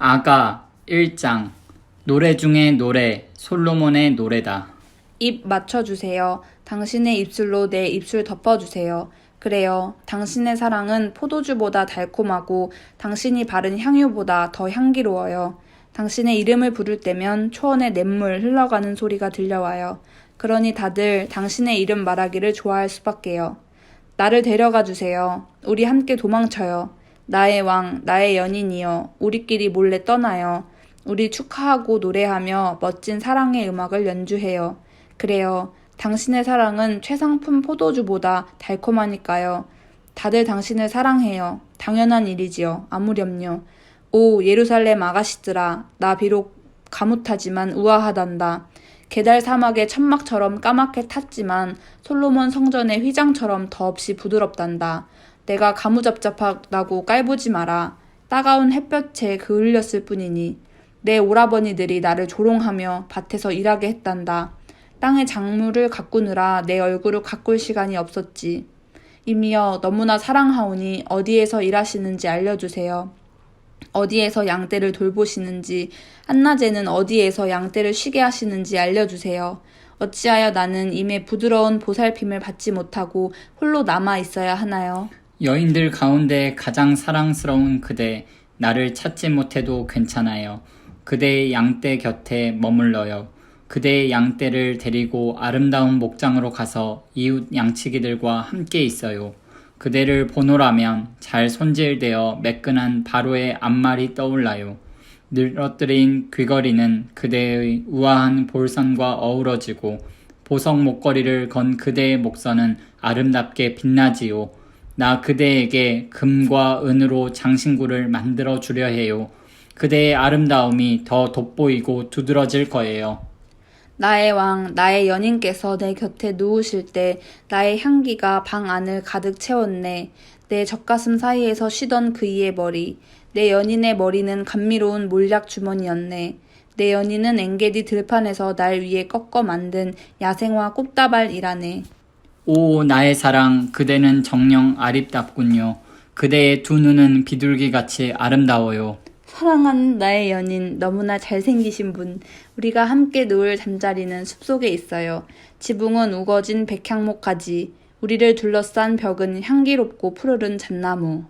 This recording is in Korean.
아가 1장 노래 중에 노래 솔로몬의 노래다. 입 맞춰주세요. 당신의 입술로 내 입술 덮어주세요. 그래요. 당신의 사랑은 포도주보다 달콤하고 당신이 바른 향유보다 더 향기로워요. 당신의 이름을 부를 때면 초원의 냇물 흘러가는 소리가 들려와요. 그러니 다들 당신의 이름 말하기를 좋아할 수밖에요. 나를 데려가 주세요. 우리 함께 도망쳐요. 나의 왕, 나의 연인이여. 우리끼리 몰래 떠나요. 우리 축하하고 노래하며 멋진 사랑의 음악을 연주해요. 그래요. 당신의 사랑은 최상품 포도주보다 달콤하니까요. 다들 당신을 사랑해요. 당연한 일이지요. 아무렴요. 오, 예루살렘 아가씨들아. 나 비록 가뭇하지만 우아하단다. 게달 사막의 천막처럼 까맣게 탔지만 솔로몬 성전의 휘장처럼 더없이 부드럽단다. 내가 가무잡잡하다고 깔보지 마라. 따가운 햇볕에 그을렸을 뿐이니 내 오라버니들이 나를 조롱하며 밭에서 일하게 했단다. 땅의 작물을 가꾸느라 내 얼굴을 가꿀 시간이 없었지. 이미여 너무나 사랑하오니 어디에서 일하시는지 알려주세요. 어디에서 양떼를 돌보시는지, 한낮에는 어디에서 양떼를 쉬게 하시는지 알려주세요. 어찌하여 나는 임의 부드러운 보살핌을 받지 못하고 홀로 남아 있어야 하나요? 여인들 가운데 가장 사랑스러운 그대 나를 찾지 못해도 괜찮아요. 그대의 양떼 곁에 머물러요. 그대의 양떼를 데리고 아름다운 목장으로 가서 이웃 양치기들과 함께 있어요. 그대를 보노라면 잘 손질되어 매끈한 바로의 앞말이 떠올라요. 늘어뜨린 귀걸이는 그대의 우아한 볼선과 어우러지고 보석 목걸이를 건 그대의 목선은 아름답게 빛나지요. 나 그대에게 금과 은으로 장신구를 만들어 주려 해요. 그대의 아름다움이 더 돋보이고 두드러질 거예요. 나의 왕, 나의 연인께서 내 곁에 누우실 때 나의 향기가 방 안을 가득 채웠네. 내 젖가슴 사이에서 쉬던 그이의 머리. 내 연인의 머리는 감미로운 몰약 주머니였네. 내 연인은 엥게디 들판에서 날 위해 꺾어 만든 야생화 꽃다발이라네. 오, 나의 사랑, 그대는 정녕 아립답군요. 그대의 두 눈은 비둘기같이 아름다워요. 사랑하는 나의 연인, 너무나 잘생기신 분. 우리가 함께 누울 잠자리는 숲속에 있어요. 지붕은 우거진 백향목 가지. 우리를 둘러싼 벽은 향기롭고 푸르른 잣나무.